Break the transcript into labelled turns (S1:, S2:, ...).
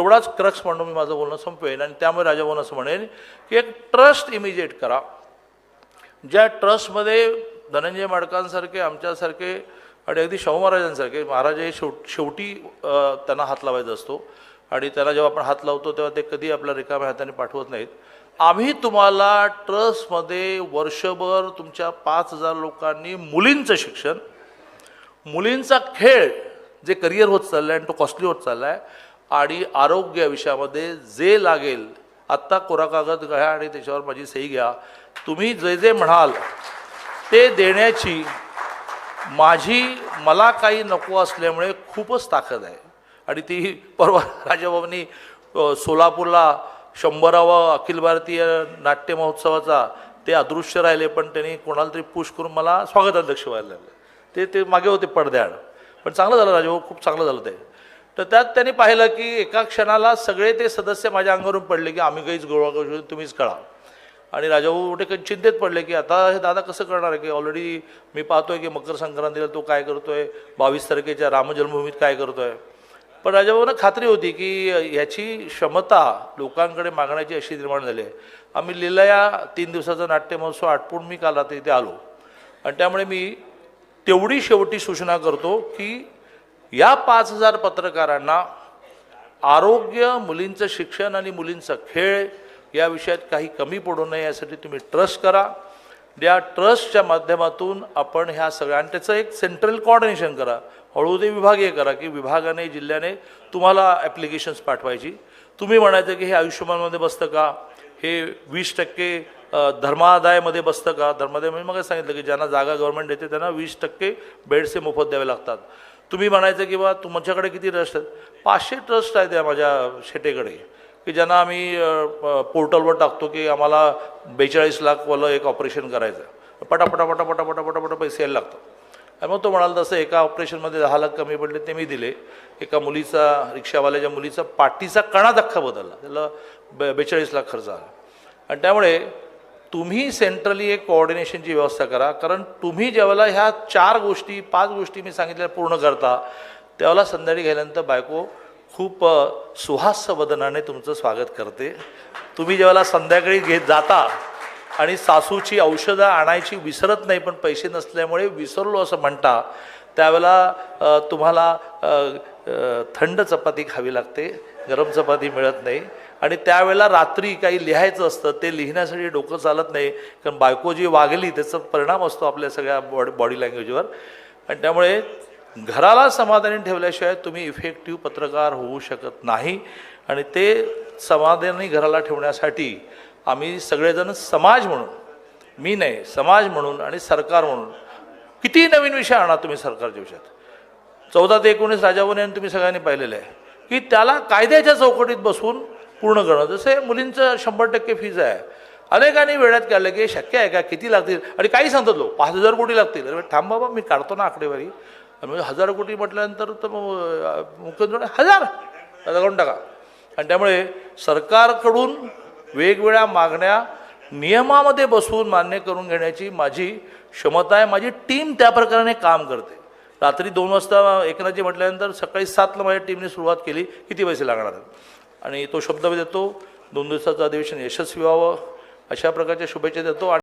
S1: तेवढाच क्रक्स म्हणून मी माझं बोलणं संपवेन आणि त्यामुळे राजाभाऊन असं म्हणेन की एक ट्रस्ट इमिजिएट करा. ज्या ट्रस्टमध्ये धनंजय माडकांसारखे आमच्यासारखे आणि अगदी शाहू महाराजांसारखे महाराज हे शेव शेवटी त्यांना हात लावायचा असतो. आणि त्यांना जेव्हा आपण हात लावतो तेव्हा ते कधी आपल्या रिकाम्या हाताने पाठवत नाहीत. आम्ही तुम्हाला ट्रस्टमध्ये वर्षभर तुमच्या पाच हजार लोकांनी मुलींचं शिक्षण मुलींचा खेळ जे करिअर होत चाललं आहे आणि तो कॉस्टली होत चालला आहे आणि आरोग्य विषयामध्ये जे लागेल आत्ता कोरा कागद घ्या आणि त्याच्यावर माझी सही घ्या. तुम्ही जे जे म्हणाल ते देण्याची माझी मला काही नको असल्यामुळे खूपच ताकद आहे. आणि ती परवा राजाबाबांनी सोलापूरला शंभरावा अखिल भारतीय नाट्य महोत्सवाचा ते अदृश्य राहिले पण त्यांनी कोणाला तरी पुश करून मला स्वागताध्यक्ष व्हायला लागलं. ते ते मागे होते पडद्याआड. पण चांगलं झालं राजाभाऊ खूप चांगलं झालं ते. तर त्यात त्यांनी पाहिलं की एका क्षणाला सगळे ते सदस्य माझ्या अंगावरून पडले की आम्ही काहीच गोळा करू शकतो तुम्हीच कळा आणि राजाभाऊ मोठे काही चिंतेत पडले की आता हे दादा कसं करणार आहे? की ऑलरेडी मी पाहतोय की मकर संक्रांतीला तो काय करतोय? बावीस तारखेच्या रामजन्मभूमीत काय करतोय? पण राजाभाऊंना खात्री होती की ह्याची क्षमता लोकांकडे मागण्याची अशी निर्माण झाली आहे. आम्ही लिलया तीन दिवसाचा नाट्य महोत्सव आटपून मी काल आता इथे आलो. आणि त्यामुळे मी तेवढी शेवटी सूचना करतो की या पाच हजार पत्रकारांना आरोग्य मुलींचं शिक्षण आणि मुलींचा खेळ या विषयात काही कमी पडू नये यासाठी तुम्ही ट्रस्ट करा. या ट्रस्टच्या माध्यमातून आपण ह्या सगळ्या आणि त्याचं एक सेंट्रल कॉर्डिनेशन करा. हळूहळू ते विभागीय करा की विभागाने जिल्ह्याने तुम्हाला ॲप्लिकेशन्स पाठवायची. तुम्ही म्हणायचं की हे आयुष्यमानमध्ये बसतं का? हे वीस टक्के धर्मादायमध्ये बसतं का? धर्मादाय म्हणजे मग सांगितलं की ज्यांना जागा गव्हर्नमेंट देते त्यांना वीस टक्के बेड्सचे मोफत द्यावे लागतात. तुम्ही म्हणायचं की बा तुमच्याकडे किती ट्रस्ट आहेत? पाचशे ट्रस्ट आहेत या माझ्या शेटेकडे. की ज्यांना आम्ही प- पोर्टलवर टाकतो की आम्हाला बेचाळीस लाखवालं एक ऑपरेशन करायचं आहे. पटापटा पटापटा पटापटा पैसे यायला लागतात. आणि मग तो म्हणाला तसं एका ऑपरेशनमध्ये दहा लाख कमी पडले ते मी दिले. एका मुलीचा रिक्षावाल्याच्या मुलीचा पाठीचा कणा अख्खा बदलला. त्याला बे बेचाळीस लाख खर्च आला. आणि त्यामुळे तुम्ही सेंट्रली एक कोऑर्डिनेशनची व्यवस्था करा. कारण तुम्ही ज्यावेळेला ह्या चार गोष्टी पाच गोष्टी मी सांगितल्या पूर्ण करता त्यावेळेला संध्याकाळी गेल्यानंतर बायको खूप सुहास्य वदनाने तुमचं स्वागत करते. तुम्ही ज्यावेळेला संध्याकाळी घेत जाता आणि सासूची औषधं आणायची विसरत नाही पण पैसे नसल्यामुळे विसरलो असं म्हणता त्यावेळेला तुम्हाला थंड चपाती खावी लागते गरम चपाती मिळत नाही. आणि त्यावेळेला रात्री काही लिहायचं असतं ते लिहिण्यासाठी डोकं चालत नाही. कारण बायको जी वागली त्याचा परिणाम असतो आपल्या सगळ्या बॉडी बॉडी लँग्वेजवर. आणि त्यामुळे घराला समाधानी ठेवल्याशिवाय तुम्ही इफेक्टिव्ह पत्रकार होऊ शकत नाही. आणि ते समाधानी घराला ठेवण्यासाठी आम्ही सगळेजण समाज म्हणून मी नाही समाज म्हणून आणि सरकार म्हणून किती नवीन विषय आणा तुम्ही सरकारच्या विषयात. चौदा ते एकोणीस राजावने तुम्ही सगळ्यांनी पाहिलेलं आहे. की त्याला कायद्याच्या चौकटीत बसून पूर्ण करणं जसे मुलींचं शंभर टक्के फीज आहे. अनेकांनी वेळात काढलं की शक्य आहे का? किती लागतील? आणि काही सांगतात लोक पाच हजार कोटी लागतील. अरे थांब बाबा मी काढतो ना आकडेवारी. आणि म्हणजे हजार कोटी म्हटल्यानंतर तर मुख्यमंत्री हजार आता करून टाका. आणि त्यामुळे सरकारकडून वेगवेगळ्या मागण्या नियमामध्ये बसून मान्य करून घेण्याची माझी क्षमता आहे. माझी टीम त्या प्रकारे काम करते. रात्री दोन वाजता एकनाथजी म्हटल्यानंतर सकाळी सातला माझ्या टीमने सुरुवात केली किती पैसे लागणार आणि तो शब्द मी देतो दोन दिवसाचं अधिवेशन यशस्वी व्हावं अशा प्रकारच्या शुभेच्छा देतो. आणि